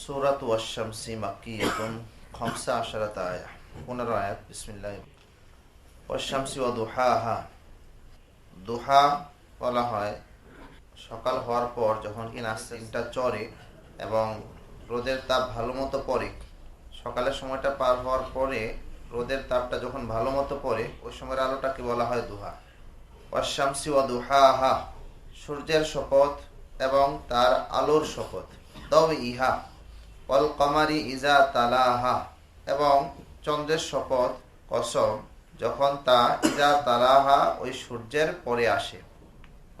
সুরাত ওয়াশামসি মাক্কিয়াতুন খমসা আশারাত আয়া পনেরো আয়াত, বিসমিল্লাহ। ওয়াশামসি ওয়া দুহাহা। দুহা বলা হয় সকাল হওয়ার পর যখন কি নাস্তিনটা চড়ে এবং রোদের তাপ ভালো মতো পড়ে, সকালের সময়টা পার হওয়ার পরে রোদের তাপটা যখন ভালো মতো পড়ে, ওই সময়ের আলোটাকে বলা হয় দুহা। ওয়াশামসি ওয়া দুহাহা সূর্যের শপথ এবং তার আলোর শপথ। তবে ইহা অল কমারি ইজা তালাহা। এবং চন্দ্রের শপথ, কসম, যখন তা ইজা তালাহা ওই সূর্যের পরে আসে।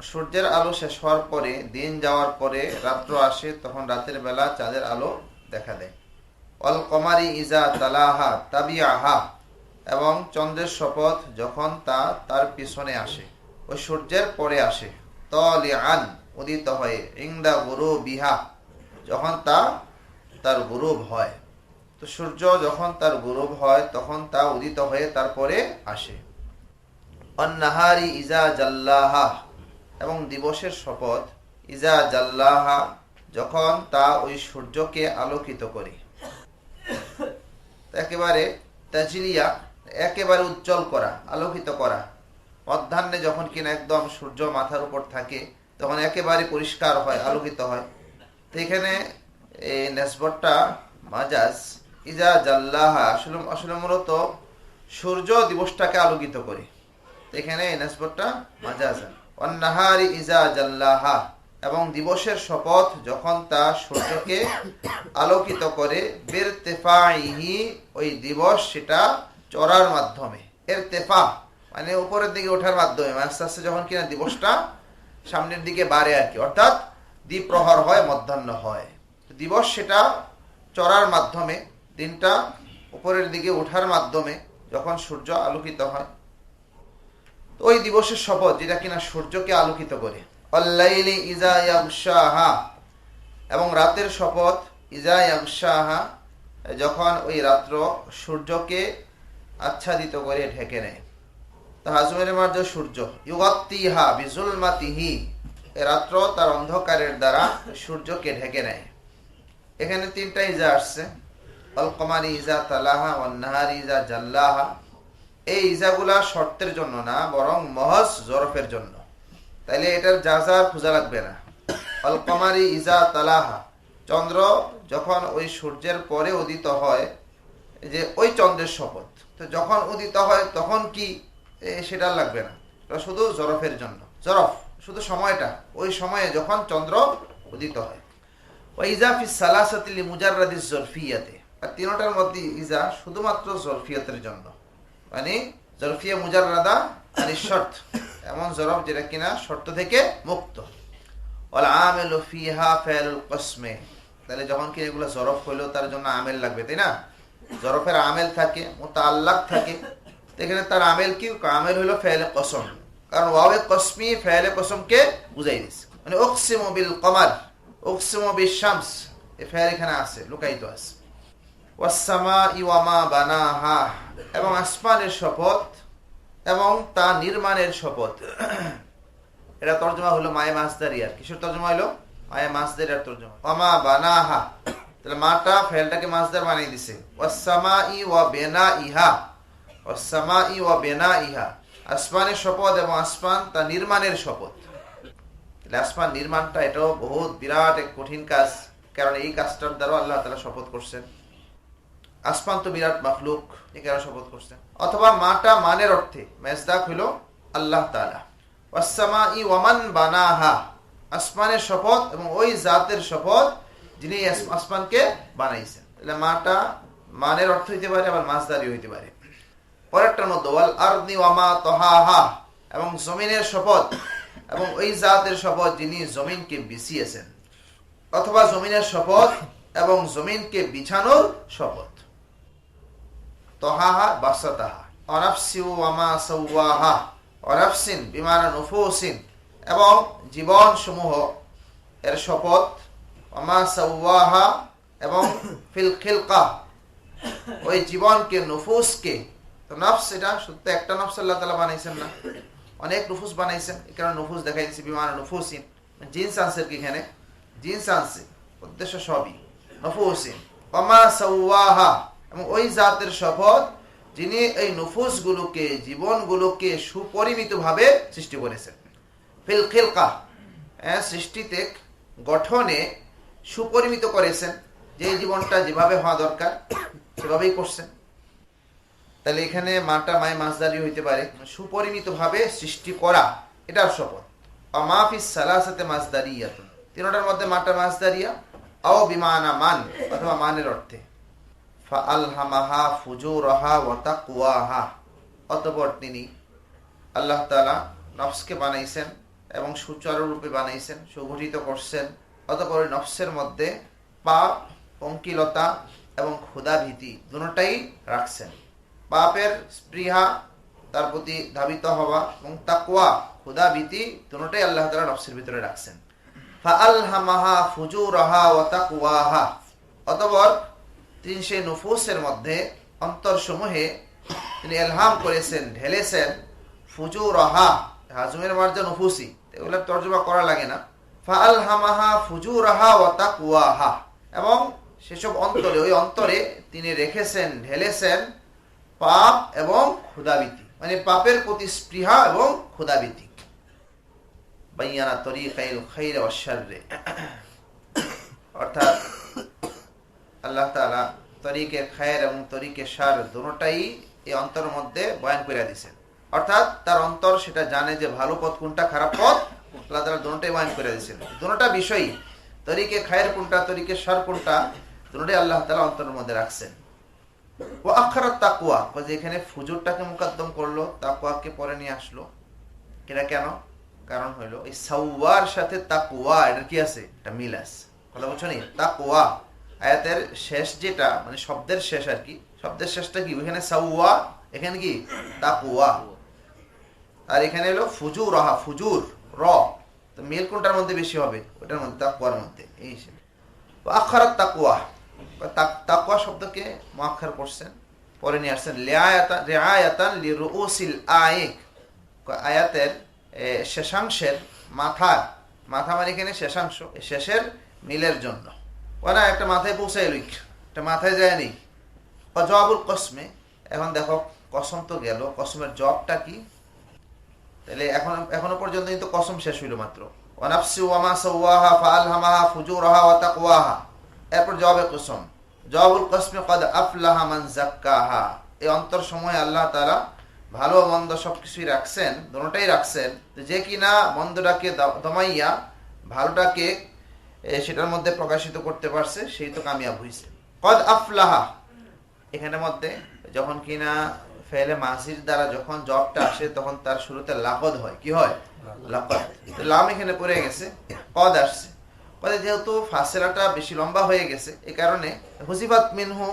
সূর্যের আলো শেষ হওয়ার পরে, দিন যাওয়ার পরে রাত্র আসে, তখন রাতের বেলা চাঁদের আলো দেখা দেয়। অল কমারি ইজা তালাহা তাবিয়াহা এবং চন্দ্রের শপথ, যখন তা তার পিছনে আসে, ওই সূর্যের পরে আসে। তলি উদিত হয়ে, ইংদা গুরু বিহা যখন তা তার গুরুব হয়। তো সূর্য যখন তার গুরুব হয়, তখন তা উদিত হয়ে তারপরে আসে। অন্নাহারি ইজা জাল্লাহা, এবং দিবসের শপথ, ইজা জাল্লাহা, যখন তা ওই সূর্যকে আলোকিত করে। একেবারে তাজিলিয়া, একেবারে উজ্জ্বল করা, আলোকিত করা। মধ্যাহ্নে যখন কিনা একদম সূর্য মাথার উপর থাকে, তখন একেবারে পরিষ্কার হয়, আলোকিত হয়। তো এখানে এই নেসবটটা মাজাজ ইজা জাল্লাহা, আসলে আসলে মূলত সূর্য দিবসটাকে আলোকিত করে। এখানে এই নেসবটটা মাজাজ। অন্নাহারি ইজা জাল্লাহা, এবং দিবসের শপথ যখন তা সূর্যকে আলোকিত করে বের তেফাইহি ওই দিবস সেটা চড়ার মাধ্যমে। এর তেফা মানে উপরের দিকে ওঠার মাধ্যমে আস্তে আস্তে যখন কিনা দিবসটা সামনের দিকে বাড়ে আর কি। অর্থাৎ দ্বিপ্রহর হয়, মধ্যাহ্ন হয়। দিবস সেটা চড়ার মাধ্যমে, দিনটা উপরের দিকে ওঠার মাধ্যমে যখন সূর্য আলোকিত হয়। তো ওই দিবসের শপথ, যেটা কিনা সূর্যকে আলোকিত করে। অল্লাইলি ইজা ইয়াগশাহা। এবং রাতের শপথ, ইজা ইয়াগশাহা, যখন ওই রাত্র সূর্যকে আচ্ছাদিত করে ঢেকে নেয়। তা হাজমের মার্জ সূর্য, ইউগাত্তিহা বিজুলমাতিহি। এ রাত্র তার অন্ধকারের দ্বারা সূর্যকে ঢেকে নেয়। এখানে তিনটা ইজা আসছে। অল কমারি ইজা তালাহা অন্নাহারি ইজা জাল্লাহা। এই ইজাগুলা শর্তের জন্য না, বরং মহজ জরফের জন্য। তাইলে এটার যাজার খোঁজা লাগবে না। অল কমারি ইজা তালাহা। চন্দ্র যখন ওই সূর্যের পরে উদিত হয় যে ওই চন্দ্রের শপথ, তো যখন উদিত হয় তখন কি সেটা লাগবে না। শুধু জরফের জন্য। জরফ, শুধু সময়টা। ওই সময়ে যখন চন্দ্র উদিত হয়। ওই ইজাফি সালাসাতিলি মুজাররাদিস জরফিয়াতে আর তিনটার মধ্যে ইজা শুধুমাত্র জরফিয়তের জন্য। মানে জরফিয়া মুজাররাদা মানে শর্ত। এমন জরফ যেটা কিনা শর্ত থেকে মুক্ত। তাহলে যখন কি এগুলো জরফ হইলেও তার জন্য আমেল লাগবে, তাই না? জরফের আমেল থাকে মোতাল্লাক থাকে। এখানে তার আমেল কি? আমেল হলো ফেলে কসম। কারণ ওয়াবে কসমি ফেলে কসমকে বুঝাই দিস মানে ওকসিম বিল কমার। এ এখানে বানাহা, এবং আসমানের শপথ, এবং তা নির্মাণের শপথ। এটা তর্জমা কিসের তর্জমা মাসদারিয়ার তর্জমা। বানাহা, তাহলে মাটা বানিয়ে দিছে। ই ওয়া বেনা ইহা ই বেনা ইহা আসমানের শপথ এবং আসমান তা নির্মাণের শপথ। তাহলে আসমান নির্মাণটা এটাও বহুত বিরাট এক কঠিন কাজ। কারণ এই কাজটার দ্বারা আল্লাহ তালা শপথ করছেন। আসমান তো বিরাট মখলুক এখানে শপথ করছেন। অথবা মাটা মানের অর্থে, মেজদাক হইল আল্লাহ তালা ই ওয়ামান বানাহা, আসমানের শপথ এবং ওই জাতের শপথ যিনি আসমানকে বানাইছেন। তাহলে মাটা মানের অর্থ হইতে পারে, আবার মাছদারি হইতে পারে। পরেরটার মধ্যে আরদি ওয়ামা তহাহা, এবং জমিনের শপথ এবং ওই জাতের শপথ যিনি জমিনকে বিছিয়েছেন, অথবা জমিনের শপথ এবং জমিনকে বিছানোর শপথ। তহাহা এবং জীবন সমূহ এর শপথ এবং ওই জীবনকে, নুফুসকে নফস এটা একটা নফস আল্লাহ তালা বানাইছেন না। অনেক নুফুস বানাইছেন এখানে নুফুস দেখাই দিচ্ছে বিমান নুফুসিন। জিন্স আনছে কি এখানে? জিন্স আনছে উদ্দেশ্য সবই। নফুসিন। ওমা সাওয়াহা এবং ওই জাতের শপথ যিনি এই নফুসগুলোকে জীবনগুলোকে সুপরিমিতভাবে সৃষ্টি করেছেন। ফিল হ্যাঁ, সৃষ্টিতে গঠনে সুপরিমিত করেছেন। যে জীবনটা যেভাবে হওয়া দরকার সেভাবেই করছেন। তাহলে এখানে মাটা মায় মাছদারি হইতে পারে। সুপরিমিত ভাবে সৃষ্টি করা এটার শপথ। মাফিস সালাসাতে মাছদারিয়া তিনটার মধ্যে মাটা মাছদারিয়া আও বিমানা মান, অথবা মানের অর্থে। ফাআলহামাহা ফুজুরহা ওয়া তাকওয়াহা অতঃপর তিনি আল্লাহ তাআলা নফসকে বানাইছেন এবং সুচারুরূপে বানাইছেন সুগঠিত করছেন। অতঃপর নফসের মধ্যে পাপ, পঙ্কিলতা এবং ক্ষুধাভীতি দুটাই রাখছেন। পাপের স্পৃহা তার প্রতি ধাবিত হওয়া এবং তাকুয়া ক্ষুধা, ভীতি দুটাই আল্লাহ তালা নফসের ভিতরে রাখছেন। অতঃপর তিনি নফুসের মধ্যে অন্তরসমূহে তিনি এলহাম করেছেন, ঢেলেছেন, ফুজুরহা, হাজুমের মার্জা নফুসি। এগুলো তর্জমা করা লাগে না। ফাআলহামাহা ফুজুরহা ওয়া তাকওয়াহা। এবং সেসব অন্তরে, ওই অন্তরে তিনি রেখেছেন, ঢেলেছেন পাপ এবং ক্ষুদাবৃত্তি মানে পাপের প্রতি স্পৃহা এবং ক্ষুদাবৃত্তি বাইয়ানা তরিকাইল খাইর অশ্বারে অর্থাৎ আল্লাহ তাআলা তরিকে খায়ের এবং তরিকে সার দুটোটাই এই অন্তর মধ্যে বয়ান করে দিয়েছেন অর্থাৎ তার অন্তর সেটা জানে যে ভালো পথ কোনটা, খারাপ পথ, আল্লাহ তাআলা দুটোটাই বয়ান করে দিয়েছেন দুটোটা বিষয়ই, তরিকে খায়ের কোনটা, তরিকে সার কোনটা, দুটোটাই আল্লাহ তাআলা অন্তরের মধ্যে রাখছেন। ও তাকুয়া যে এখানে ফুজুরটাকে করল তাকুয়াকে পরে নিয়ে আসলো। এটা কেন? কারণ হইল, এই সাউয়ার সাথে তাকুয়া এটা কি আছে? এটা মিল আছে। কথা বলছো নি? তাকুয়া আয়াতের শেষ যেটা মানে শব্দের শেষ আর কি, শব্দের শেষটা কি? ওইখানে সাউয়া এখানে কি? তাকুয়া আর এখানে হলো ফুজুর রহা ফুজুর, র। তো মিল কোনটার মধ্যে বেশি হবে? ওটার মধ্যে তাকুয়ার মধ্যে। এই হিসেবে। আখারাত তাকুয়া তাকুয়া শব্দকে মাখার করছেন, পরে নিয়ে আসছেন রেআয়াতান আয়েক আয়াতের শেষাংশের মাথা মাথা মানে এখানে শেষাংশ শেষের মিলের জন্য। ওরা একটা মাথায় পৌঁছায় লুক একটা মাথায় যায় যায়নি জবাবুল কসমে, এখন দেখো, কসম তো গেল, কসমের জবটা কি? তাহলে এখন, এখনও পর্যন্ত কিন্তু কসম শেষ হইল মাত্র। ওয়ানাফসি ওয়ামা সাওয়াহা, ফাআলহামাহা, ফুজুরহা ওয়া তাকওয়াহা। এরপর জবাবে কসম, জবাবুল কসমে কদ আফলাহা মান জাক্কাহা এই অন্তর সময় আল্লাহ তাআলা ভালো মন্দ সবকিছুই রাখছেন দুটোটাই রাখছেন। যে কিনা মন্দটাকে দমাইয়া ভালোটাকে সেটার মধ্যে প্রকাশিত করতে পারছে, সেই তো কামিয়াব হয়েছে কদ আফলাহা, এখানের মধ্যে যখন কিনা ফেলে মাসির দ্বারা যখন জবটা আসে, তখন তার শুরুতে লাকদ হয়। কি হয়? লাকদ। লাম এখানে পড়ে গেছে, কদ আসছে। পরে যেহেতু ফাসেলাটা বেশি লম্বা হয়ে গেছে এই কারণে হুসিবাত মিনহু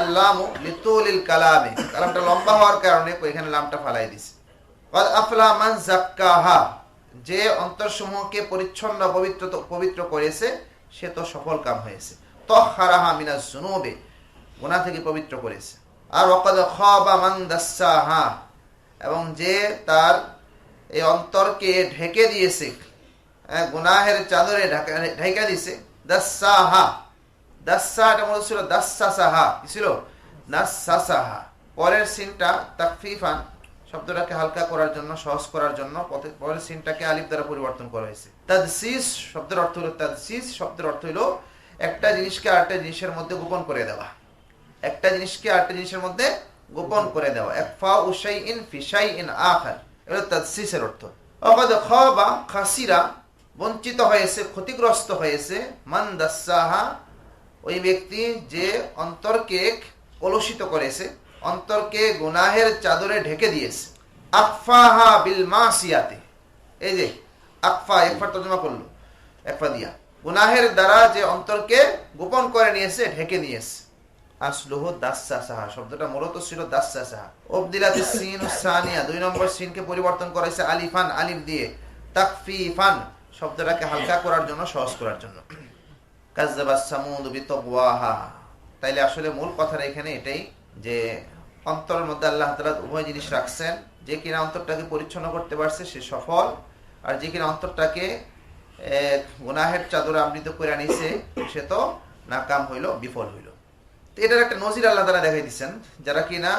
আল্লাহ লিতুলিল কালামে। কালামটা লম্বা হওয়ার কারণে এখানে লামটা ফালাই দিছে। কদ আফলা জাক্কাহা যে অন্তরসমূহকে পরিচ্ছন্ন, পবিত্র পবিত্র করেছে, সে তো সফল কাম হয়েছে। তহারাহা মিনা জুনুবে গুনাহ থেকে পবিত্র করেছে। আর ওয়াকাদ খাবা মান দাসসাহা এবং যে তার এই অন্তরকে ঢেকে দিয়েছে গুনাহের চাদরে ঢেকে দিয়েছে। দাসসাহা দাসসা এটা ছিল দাসসাসাহা কি ছিল? পরের সিনটা তাকফিফান, শব্দটাকে হালকা করার জন্য, সহজ করার জন্য পরের সিনটাকে আলিফ দ্বারা পরিবর্তন করা হয়েছে। তাদসিস শব্দের অর্থ হলো তাদসিস শব্দের অর্থ হলো একটা জিনিসকে আরেকটা জিনিসের মধ্যে গোপন করে দেওয়া। একটা জিনিসকে আরেকটা জিনিসের মধ্যে গোপন করে দেওয়া। একফা উসাই ইন ফিসাই ইন আখার। এটা তাদসিসের অর্থ। অবাদ বা খাসিরা বঞ্চিত হয়েছে, ক্ষতিগ্রস্ত হয়েছে, মান দাসাহা, ওই ব্যক্তি যে অন্তরকে কলুষিত করেছে, অন্তরকে গুনাহের চাদরে ঢেকে দিয়েছে। আকফাহা বিল মাসিয়াতে। এই যে আকফা একফা তর্জমা করল একফা দিয়া। গুনাহের দ্বারা যে অন্তরকে গোপন করে নিয়েছে, ঢেকে নিয়েছে আসলুহ দাসা সাহা শব্দটা মূলত ছিল দাসা সাহা অবদিলাতে সিন সানিয়া, দুই নম্বর সিনকে পরিবর্তন করেছে আলিফান, আলিফ দিয়ে। তাকফিফান শব্দটাকে হালকা করার জন্য, সহজ করার জন্য। তাইলে আসলে মূল কথাটা এখানে এটাই যে, অন্তরের মধ্যে আল্লাহ তালা উভয় জিনিস রাখছেন, যে কিনা অন্তরটাকে পরিচ্ছন্ন করতে পারছে, সে সফল। আর যে কিনা অন্তরটাকে গুনাহের চাদরে আবৃত করে আনিছে সে তো নাকাম হইল, বিফল হইল। তো এটার একটা নজির আল্লাহ তারা দেখাই দিচ্ছেন যারা কিনা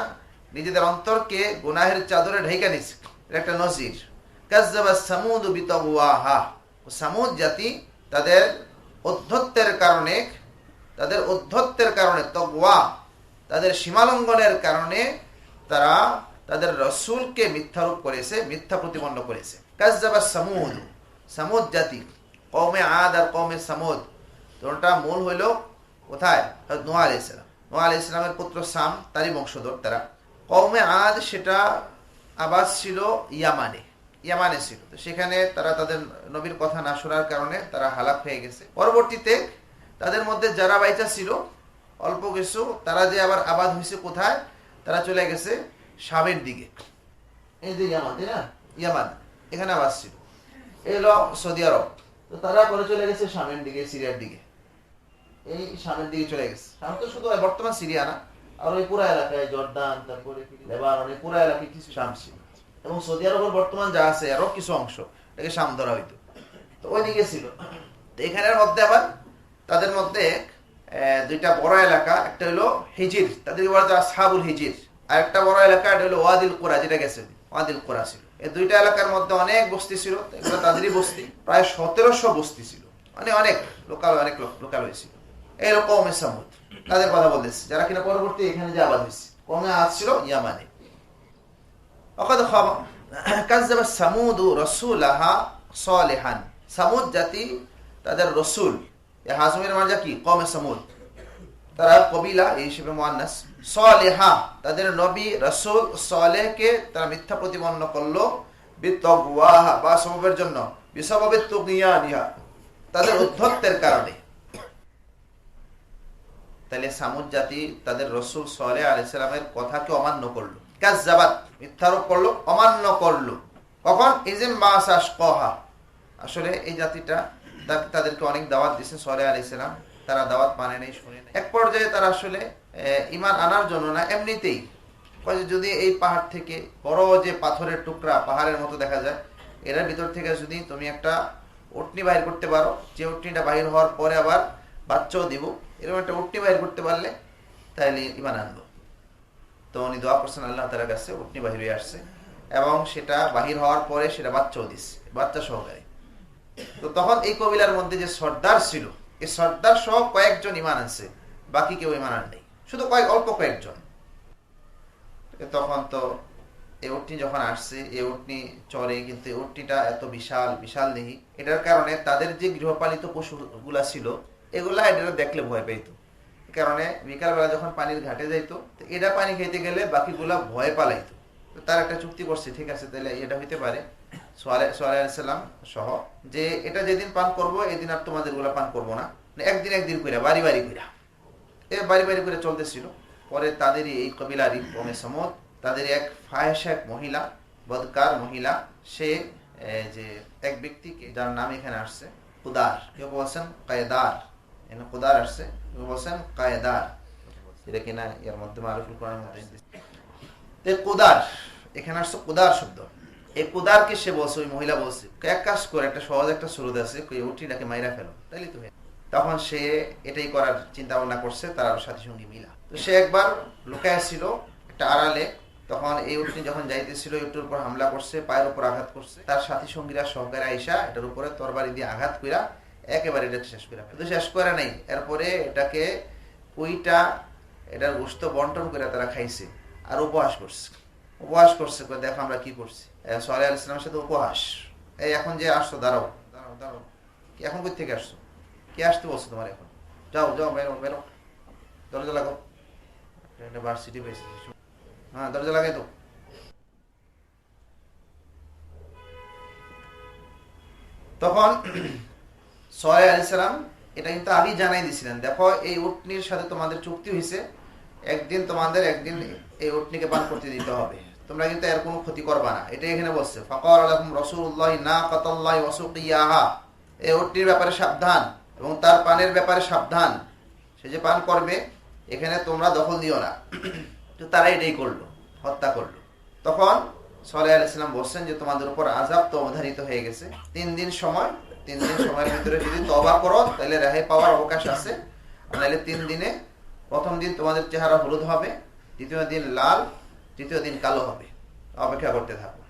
নিজেদের অন্তরকে গুনাহের চাদরে ঢেকে নিচ্ছে এটা একটা নজির। কাজ্জাবা সামুদ বিতওয়াহা সামুদ জাতি তাদের অধ্যত্বের কারণে, তাদের অধ্যত্বের কারণে তগওয়া তাদের সীমালঙ্ঘনের কারণে তারা তাদের রসুলকে মিথ্যারূপ করেছে, মিথ্যা প্রতিপন্ন করেছে। কাজ্জাবা সামুদ সামুদ জাতি কৌমে আদ আর কৌমে সামুদ। তোটা মূল হইল কোথায়? নোয়া আলি ইসলাম নোয়া আলি ইসলামের পুত্র সাম, তারই বংশধর তারা। কৌমে আদ সেটা আবাস ছিল ইয়ামানে। ইয়ামানে ছিল। তো সেখানে তারা তাদের নবীর কথা না শোনার কারণে তারা হালাক হয়ে গেছে। পরবর্তীতে তাদের মধ্যে যারা বাইচা ছিল, অল্প কিছু, তারা যে আবার আবাদ হয়েছে কোথায়, তারা চলে গেছে শামের দিকে। এই যে ইয়ামান, তাই না? ইয়ামান, এখানে আবাস ছিল। এলো সৌদি আরব। তো তারা পরে চলে গেছে শামের দিকে, সিরিয়ার দিকে। এই শামের দিকে চলে গেছে। শাম তো শুধু বর্তমান সিরিয়া না, আর ওই পুরা এলাকায় জর্দান, তারপরে লেবানন, এই পুরা এলাকায় কিছু শাম ছিল। এবং সৌদি আরবের বর্তমান যা আছে, আরও কিছু অংশ, এটাকে শাম ধরা হইতো। তো ওই দিকে ছিল। তো এখানের মধ্যে আবার তাদের মধ্যে দুইটা বড় এলাকা, একটা হলো হিজির, তাদেরকে বলা যায় সাবুল হিজির। আর একটা বড় এলাকা, এটা হলো ওয়াদিল কোরা, যেটা গেছে, ওয়াদিল কোরা ছিল। এই দুইটা এলাকার মধ্যে অনেক বস্তি ছিল এগুলো তাদেরই বস্তি। প্রায় সতেরোশো বস্তি ছিল। মানে অনেক লোকাল অনেক লোকাল হয়েছিল। এই কমে সামুদ। তাদের কথা বলতেছি। যারা কিনা পরবর্তী এখানে যে আবাদ হয়েছে, কমে আসছিল ইয়ামানে। অকদ সামুদু রসুলাহা সলেহান। সামুদ জাতি তাদের রসুল। হাজমের মাজা কি? কমে সামুদ। তারা কবিলা এই হিসেবে মোয়ান্নাস। সলেহা, তাদের নবী, রসুল সলেহকে তারা মিথ্যা প্রতিপন্ন করল। বিতগুয়াহা বা সবের জন্য। বিসবের তুগিয়ানিহা তাদের উদ্ধত্তের কারণে। তাহলে সামুদ জাতি তাদের রসুল সলে আলাইসালামের কথাকে অমান্য করল। কাজ জাবাত মিথ্যারোপ করল, অমান্য করল। কখন? ইজিম মাসাস কহা। আসলে এই জাতিটা তাদেরকে অনেক দাওয়াত দিচ্ছে সলে আলাইসালাম তারা দাওয়াত মানে নেই, শুনে নেই। এক পর্যায়ে তারা আসলে ইমান আনার জন্য না, এমনিতেই। যদি এই পাহাড় থেকে বড় যে পাথরের টুকরা পাহাড়ের মতো দেখা যায়, এর ভিতর থেকে যদি তুমি একটা উটনি বাহির করতে পারো, যে উটনিটা বাহির হওয়ার পরে আবার বাচ্চাও দিব, এরকম একটা উটনি বাহির করতে পারলে তাহলে ইমান আনব। তো উনি দোয়া করছেন, আল্লাহ তালার কাছে উটনি বাহির হয়ে আসছে এবং সেটা বাহির হওয়ার পরে সেটা বাচ্চাও দিচ্ছে বাচ্চা সহকারে। তো তখন এই কবিলার মধ্যে যে সর্দার ছিল, এই সর্দার সহ কয়েকজন ইমান আনছে, বাকি কেউ ইমান আন নেই। শুধু কয়েক, অল্প কয়েকজন। তখন তো এই উটনি যখন আসছে, এই উটনি চরে, কিন্তু এই উটনিটা এত বিশাল বিশাল দেহি। এটার কারণে তাদের যে গৃহপালিত পশুগুলা ছিল, এগুলা এটা দেখলে ভয় পেত কারণে বিকালবেলা যখন পানির ঘাটে যাইতো এটা পানি খেতে গেলে বাকিগুলা ভয় পালাইতো। তার একটা চুক্তি করছে, ঠিক আছে, তাহলে এটা হইতে পারে। সোয়ালাম সহ যে এটা যেদিন পান করব, এদিন আর তোমাদেরগুলা পান করব না। মানে একদিন একদিন কইরা, বাড়ি বাড়ি কইরা। এ বাড়ি বাড়ি করে চলতেছিল। পরে তাদেরই এই কবিলারই কমে সমত, তাদের এক ফাহেস মহিলা, বদকার মহিলা, সে যে এক ব্যক্তিকে যার নাম এখানে আসছে উদার কেউ বলছেন কায়দার। আসছে বলছেন কায়দার কিনা এর মধ্যে মারুফুল এখানে আসছে শব্দ। এই সে বলছে, ওই মহিলা বলছে এক কাজ করে, একটা সহজ একটা সুরদ আছে মাইরা ফেলো, তাইলে তো তখন সে এটাই করার চিন্তা ভাবনা করছে, তার সাথী সঙ্গী মিলা। তো সে একবার লুকায় ছিল একটা আড়ালে, তখন এই উঠনি যখন যাইতেছিল এটার উপর হামলা করছে, পায়ের উপর আঘাত করছে, তার সাথী সঙ্গীরা সহকারে আইসা এটার উপরে তরবারি দিয়ে আঘাত কইরা একেবারে এটাকে শেষ করে কিন্তু শেষ করে নাই। এরপরে এটাকে ওইটা, এটার গোস্ত বন্টন করে তারা খাইছে আর উপহাস করছে। উপহাস করছে দেখো আমরা কি করছি? সোহালি আল ইসলামের সাথে উপহাস। এই এখন যে আসছো, দাঁড়াও দাঁড়াও দাঁড়াও। এখন কই থেকে আসছো? কে আসতে বলছো তোমার এখন? যাও যাও, বেরো বেরো। দরজা লাগো একটা ভার্সিটি হ্যাঁ দরজা লাগাই তো তখন সোহাই আলি সালাম, এটা কিন্তু আগেই জানাই দিছিলেন দেখো, এই উটনির সাথে তোমাদের চুক্তি হয়েছে, একদিন তোমাদের, একদিন এই উটনিকে পান করতে দিতে হবে। তোমরা কিন্তু এর কোনো ক্ষতি করবা না। এটা এখানে বলছে ফকর আলহম রসুল্লাহ না কতল্লাহ ওসুকিয়াহা এই উটনির ব্যাপারে সাবধান এবং তার পানের ব্যাপারে সাবধান। সে যে পান করবে, এখানে তোমরা দখল দিও না। তো তারা এটাই করল, হত্যা করল। তখন সলে আলাইসালাম বলছেন যে, তোমাদের উপর আজাব তো অবধারিত হয়ে গেছে। তিন দিন সময় তিন দিন সময়ের ভিতরে যদি তবা করো, তাহলে রেহাই পাওয়ার অবকাশ আছে। নাহলে তিন দিনে প্রথম দিন তোমাদের চেহারা হলুদ হবে, দ্বিতীয় দিন লাল, তৃতীয় দিন কালো হবে। অপেক্ষা করতে থাকো।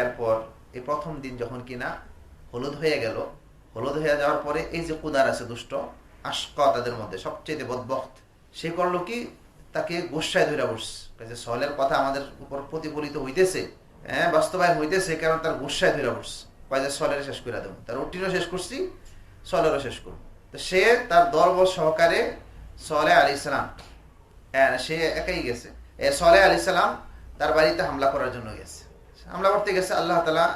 এরপর এই প্রথম দিন যখন কিনা হলুদ হয়ে গেল, হলুদ হয়ে যাওয়ার পরে এই যে কুদার আছে দুষ্ট, আশক তাদের মধ্যে সবচেয়ে বদবক্ত সে করল কি? তাকে গোসায় ধরে বসছে। সহলের কথা আমাদের উপর প্রতিফলিত হইতেছে হ্যাঁ বাস্তবায়ন হইতেছে, কারণ তার গোসায় ধরে বসছে। কয় যে সলের শেষ করে দেবো। তার রুটিনও শেষ করছি, সলেরও শেষ করব। তো সে তার দলবল সহকারে সলে আলি ইসলাম সে একাই গেছে। সলে আলি সালাম তার বাড়িতে হামলা করার জন্য গেছে। হামলা করতে গেছে, আল্লাহ তালা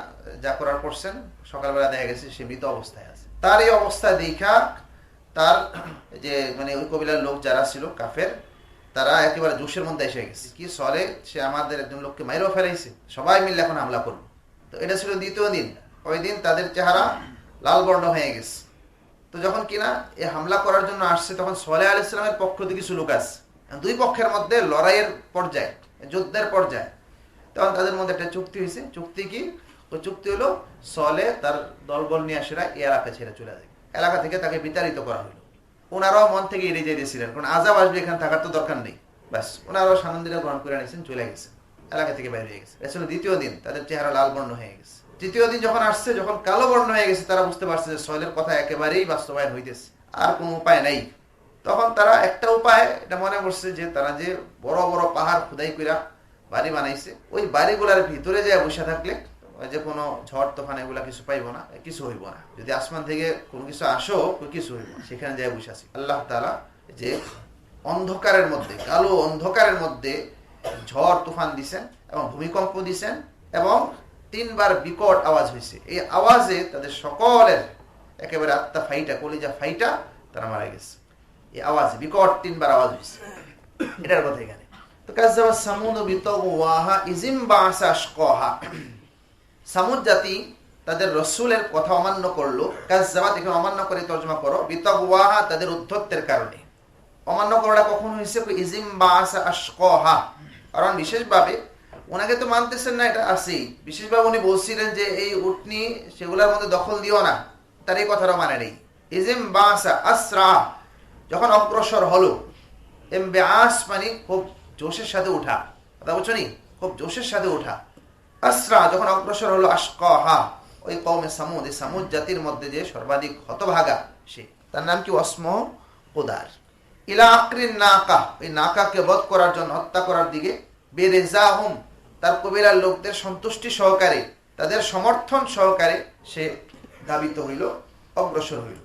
যা করার করছেন, সকালবেলা দেখা গেছে সে মৃত অবস্থায় আছে। তার এই অবস্থা দেখা তার যে মানে ওই কবিলার লোক যারা ছিল, কাফের, তারা একেবারে জোশের মধ্যে এসে গেছে। কি সলে? সে আমাদের একজন লোককে মাইরও ফেলাইছে। সবাই মিলে এখন হামলা করব। তো এটা ছিল দ্বিতীয় দিন। ওই দিন তাদের চেহারা লাল বর্ণ হয়ে গেছে। তো যখন কিনা এই হামলা করার জন্য আসছে, তখন সোলে আল ইসলামের পক্ষ থেকে কিছু লোক দুই পক্ষের মধ্যে লড়াইয়ের পর্যায়ে, যুদ্ধের পর্যায়ে। তখন তাদের মধ্যে একটা চুক্তি হয়েছে। চুক্তি কি? ওই চুক্তি হলো সলে তার দলবল নিয়ে আসেরা এই এলাকা ছেড়ে চলে যায়। এলাকা থেকে তাকে বিতাড়িত করা হলো। ওনারাও মন থেকে এড়িয়ে যেতেছিলেন কারণ আজাব আসবে এখানে, থাকার তো দরকার নেই। ব্যাস ওনারাও সানন্দিরা গ্রহণ করে নিয়েছেন চলে গেছে। এলাকা থেকে বাইরে হয়ে গেছে। দ্বিতীয় দিন, তাদের চেহারা লাল বর্ণ হয়ে গেছে। তৃতীয় দিন যখন আসছে, যখন কালো বর্ণ হয়ে গেছে, তারা বুঝতে পারছে যে সয়েলের কথা একেবারেই বাস্তবায়ন হইতেছে। আর কোনো উপায় নাই। তখন তারা একটা উপায়, এটা মনে করছে যে তারা যে বড় বড় পাহাড় খুদাই কইরা বাড়ি বানাইছে, ওই বাড়িগুলার ভিতরে যায় বসে থাকলে যে কোনো ঝড়, তোফান এগুলা কিছু পাইব না, কিছু হইব না। যদি আসমান থেকে কোনো কিছু আসো কিছু হইব না। সেখানে যায় বসে আছি। আল্লাহ তালা যে অন্ধকারের মধ্যে, কালো অন্ধকারের মধ্যে ঝড়, তুফান দিছেন এবং ভূমিকম্প দিছেন এবং তিনবার বিকট আওয়াজ হয়েছে। এই আওয়াজে তাদের সকলের একেবারে আত্মা ফাইটা, কলিজা ফাইটা তারা মারা গেছে। এই আওয়াজ বিকট তিনবার আওয়াজ হয়েছে। এটার কথা এখানে। সামুদ জাতি তাদের রসুলের কথা অমান্য করল। অমান্য করে তর্জমা করো। তাদের কারণে। অমান্য করাটা কখন হয়েছে? ইজিম কারণ বিশেষভাবে ওনাকে তো মানতেছেন না, এটা আছেই বিশেষভাবে উনি বলছিলেন যে, এই উটনি সেগুলোর মধ্যে দখল দিও না। তার এই কথাটা মানে নেই। ইজিম বাসা আসরা, যখন অগ্রসর হলো এম আস মানে খুব জোশের সাথে উঠা। কথা বলছো নি? খুব জোশের সাথে উঠা। আসরা, যখন অগ্রসর হলো, আশকহা, ওই কৌমে সামুদ, এই সামুদ জাতির মধ্যে যে সর্বাধিক হতভাগা সে। তার নাম কি? অস্ম কোদার। ইলা আকরিন নাকা, ওই নাকাকে বধ করার জন্য, হত্যা করার দিকে বেরেজাহুম তার কবিরার লোকদের সন্তুষ্টি সহকারে, তাদের সমর্থন সহকারে সে দাবিত হইল, অগ্রসর হইল।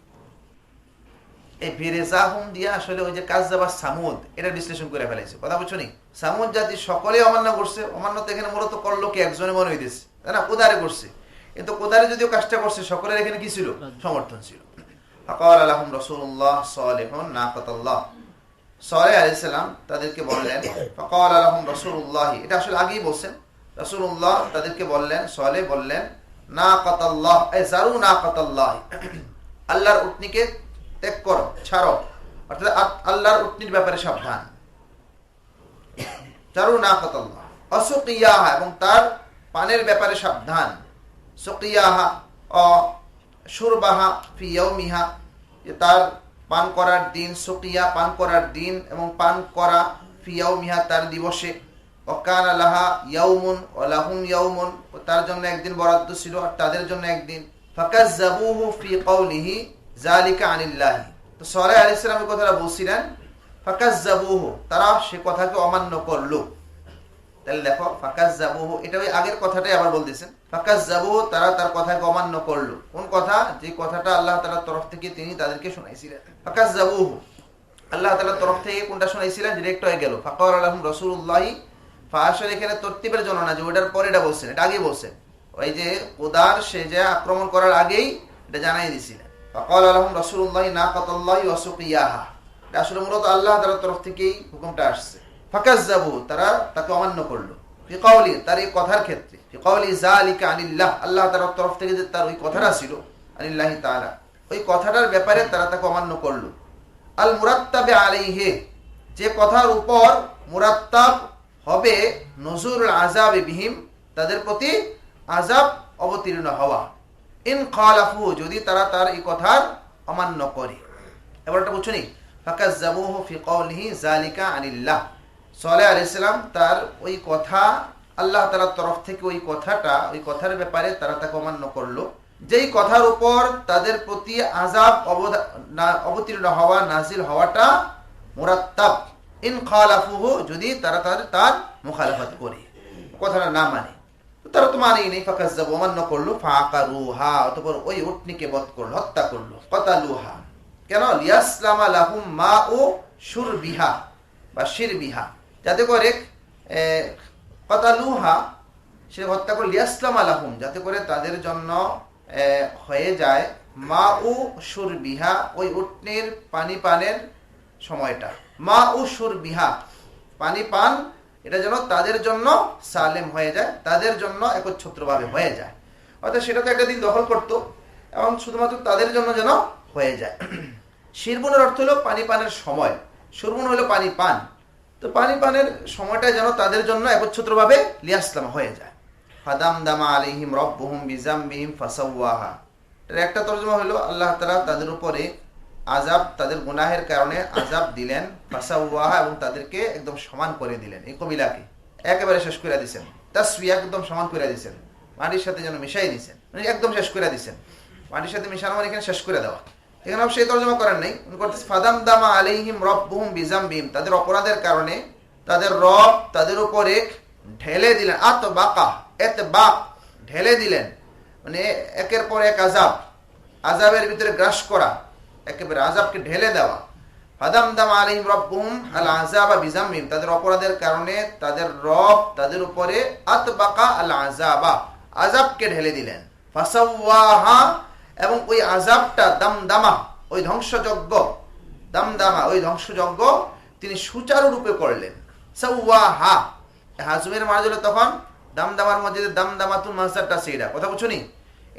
এই বেরেজাহুম দিয়ে আসলে ওই যে কাজদাবা সামুদ, এটা বিশ্লেষণ করে ফেলাইছে। কথা বলছো নি? সামুদ জাতি সকলে অমান্য করছে, অমান্য তো এখানে মূলত করল কি একজনে মনে হইতেছে, তাই না? কোদারে করছে। কিন্তু কোদারে যদিও কাজটা করছে, সকলের এখানে কি ছিল? সমর্থন ছিল। ফকাল আলহাম রসুল্লাহ সালেহন নাকতাল্লাহ। সলে আলাইসাল্লাম তাদেরকে বললেন, ফকাল আলহাম রসুল্লাহ এটা আসলে আগেই বলছেন। রসুল্লাহ তাদেরকে বললেন সলে বললেন না কতাল্লাহ জারু না কতাল্লাহ আল্লাহর উটনিকে ত্যাগ করো, ছাড়ো। অর্থাৎ আল্লাহর উটনির ব্যাপারে সাবধান। চারু না কতাল্লাহ অসুকিয়াহা এবং তার পানের ব্যাপারে সাবধান। সুকিয়াহা, অ, সুরবাহা ফিয়াউমিহা যে তার পান করার দিন সুকিয়া পান করার দিন এবং পান করা ফিয়াউমিহা তার দিবসে। অকান আলাহা ইয়াউমুন লাহুম ইয়াউমুন তার জন্য একদিন বরাদ্দ ছিল আর তাদের জন্য একদিন। ফাকাজ জাবুহু ফি কওলিহি জালিকা আনিল্লাহি। তো সরে আলী ইসলামের কথাটা বলছিলেন ফাকাজ জাবুহু তারা সে কথাকে অমান্য করল। তাহলে দেখো ফাকাজ জাবুহু এটা ওই আগের কথাটাই আবার বলতেছেন। ফাকাজ জাবুহু তারা তার কথাকে অমান্য করল। কোন কথা? যে কথাটা আল্লাহ তালার তরফ থেকে তিনি তাদেরকে শোনাইছিলেন। ফাকাজ জাবুহু আল্লাহ তালার তরফ থেকে কোনটা শোনাইছিলেন? ডিরেক্ট হয়ে গেল। ফাকর আলহম রসুল্লাহি ফাহাসের এখানে তর্তিবের জন্য না যে, ওইটার পরে এটা বলছেন, এটা আগেই বলছেন। ওই যে কোদার, সে যে আক্রমণ করার আগেই এটা জানাই দিছিলেন। ফকল আলহম রসুল্লাহ না কতল্লাহ অসুক ইয়াহা এটা আসলে মূলত আল্লাহ তালার তরফ থেকেই হুকুমটা আসছে। ফাকাজ তারা তাকে অমান্য করল। ফিকাউলি তার এই কথার ক্ষেত্রে। ফিকাউলি জালিকা আনিল্লাহ, আল্লাহ তালার তরফ থেকে যে তার ওই কথাটা ছিল, আনিল্লাহি ওই কথাটার ব্যাপারে তারা তাকে অমান্য করল। আল মুরাত্তাবে যে কথার উপর মুরাত্তাব হবে, নজরুল আজাব বিহিম, তাদের প্রতি আজাব অবতীর্ণ হওয়া। ইন খালাফু, যদি তারা তার এই কথার অমান্য করে। এবার একটা বুঝছ নি? ফাকাজ্জাবুহু ফি কওলিহি যালিকা আনিল্লাহ। সালেহ আলাইহিস সালাম তার ওই কথা, আল্লাহ তাআলার তরফ থেকে ওই কথাটা, ওই কথার ব্যাপারে তারা তাকে অমান্য করল। যেই কথার উপর তাদের প্রতি আজাব অবতীর্ণ হওয়া, নাজিল হওয়াটা মুরাত্তাব। ইন খালাফুহু, যদি তারা তার তার মুখালাফাত করে। কথাটা না মানে। তারা তো মানেই নেই, ফাকাজ্জাব, অমান্য করল ফাঁকা রুহা অতপর ওই উটনিকে বধ করল, হত্যা করল কতালুহা কেন? লিয়াসলামা লাহুম মা ও সুরবিহা বা শিরবিহা। যাতে করে কতালুহা সে হত্যা করে, লিয়াসলাম আলাহুম যাতে করে তাদের জন্য হয়ে যায় মা ও সুর বিহা ওই উটনির পানি পানের সময়টা। মা ও সুর বিহা পানি পান, এটা যেন তাদের জন্য সালেম হয়ে যায়, তাদের জন্য একচ্ছত্রভাবে হয়ে যায়। অর্থাৎ সেটা তো একটা দিন দখল করতো, এবং শুধুমাত্র তাদের জন্য যেন হয়ে যায়। শিরবুনের অর্থ হলো পানি পানের সময়। সুরবুন হলো পানি পান। তো পানি পানের সময়টা যেন তাদের জন্য একচ্ছত্রভাবে লিয়াসলাম হয়ে যায়। ফাদাম দামা আলিহিম ফাসাওয়াহা। এর একটা তর্জমা হলো, আল্লাহ তাআলা তাদের উপরে আজাব তাদের গুনাহের কারণে আজাব দিলেন, ফাসাওয়াহা এবং তাদেরকে একদম সমান করে দিলেন। এই কবিলাকে একেবারে শেষ করে দিয়েছেন তাসবিয়া একদম সমান করে দিয়েছেন মাটির সাথে যেন মিশাই দিয়েছেন মানে একদম শেষ করে দিয়েছেন মাটির সাথে মিশানো মানে এখানে শেষ করে দেওয়া। এখানে অবশ্যই তর্জমা করেন নাই। উনি করতেছে, ফাদাম দামা আলাইহিম রব্বহুম বিজাম্বিহিম তাদের অপরাধের কারণে তাদের রব তাদের উপরে ঢেলে দিলেন। আত বাকা এত বাক ঢেলে দিলেন। মানে একের পর এক আজাব আজাবের ভিতরে গ্রাস করা, একেবারে আজাবকে ঢেলে দেওয়া। ফাদাম দাম আলিম রব্বুম আল আজাবা বিজামিম তাদের অপরাধের কারণে তাদের রব তাদের উপরে আতবাকা আল আজাবা আজাবকে ঢেলে দিলেন। ফাসাওয়াহা এবং ওই আজাবটা দামদামা, ওই ধ্বংসযজ্ঞ, দামদামা, ওই ধ্বংসযজ্ঞ তিনি সুচারুরূপে করলেন। হাজুমের মাঝ হলো তখন দামদামার মধ্যে দামদামাতুল মাসদারটা সেইটা কথা বুঝছ নি?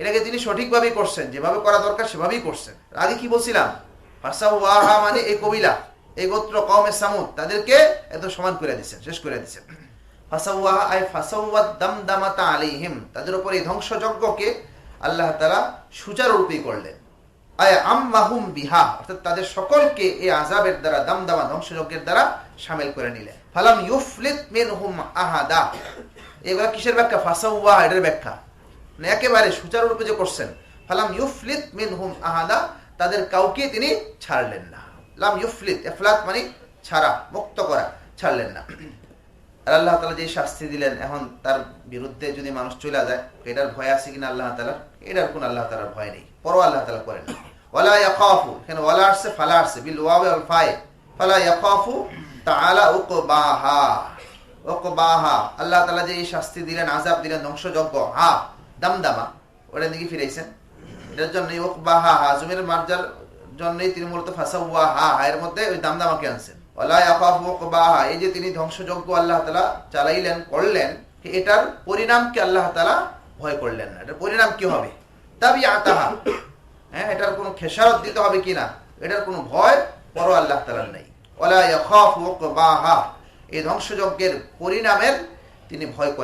এটাকে তিনি সঠিকভাবেই করছেন, যেভাবে করা দরকার সেভাবেই করছেন। আগে কি বলছিলাম? মানে এই কবিলা, এই গোত্র কওমে সামুদ, তাদেরকে এত সমান করে দিচ্ছেন শেষ করে দিচ্ছেন ফাসাওয়াহা, আই ফাসাওয়াত দামদামাতা আলাইহিম, তাদের উপর এই ধ্বংসযজ্ঞকে আল্লাহ তাআলা সুচারুরূপেই করলেন। আম্মাহুম বিহা, অর্থাৎ তাদের সকলকে এই আজাবের দ্বারা, দামদামা ধ্বংসযজ্ঞের দ্বারা সামিল করে নিলেন। ফালাম ইউফলিত মিনহুম আহাদা। এগুলা কিসের ব্যাখ্যা? ফাসাউয়া এটার ব্যাখ্যা। মানে একেবারে সুচারুরূপে যে করছেন। ফালাম ইউফলিত মিনহুম আহাদা, তাদের কাউকে তিনি ছাড়লেন না। লাম ইউফলিত, এফলাত মানে ছাড়া, মুক্ত করা, ছাড়লেন না। আর আল্লাহ তালা যে শাস্তি দিলেন, এখন তার বিরুদ্ধে যদি মানুষ চলে যায়, এটার ভয় আছে কিনা আল্লাহ তালার এটার কোন আল্লাহ তালার ভয় নেই। পরও আল্লাহ তালা করেন আল্লাহ শাস্তি দিলেন দিলেন, ধ্বংসযজ্ঞ। হা ফিরাইছেন। এটার হাজুমের মার্জার জন্যই তিনি মূলত ফাসাওয়া হা, এর মধ্যে ওই দামদামাকে আনছেন। উকবাহা। এই যে তিনি ধ্বংসযজ্ঞ আল্লাহ তালা চালাইলেন, করলেন, এটার পরিণামকে আল্লাহ তালা ভয় করলেন না? এটার পরিণাম কি হবে? তাবি আতাহা হ্যাঁ এটার কোনো খেসারত দিতে হবে কিনা এটার কোনো ভয় পরও আল্লাহ তালার নেই। ওলা উকবাহা। এই ধ্বংসযজ্ঞের পরিণামের তিনি ভয় করেন।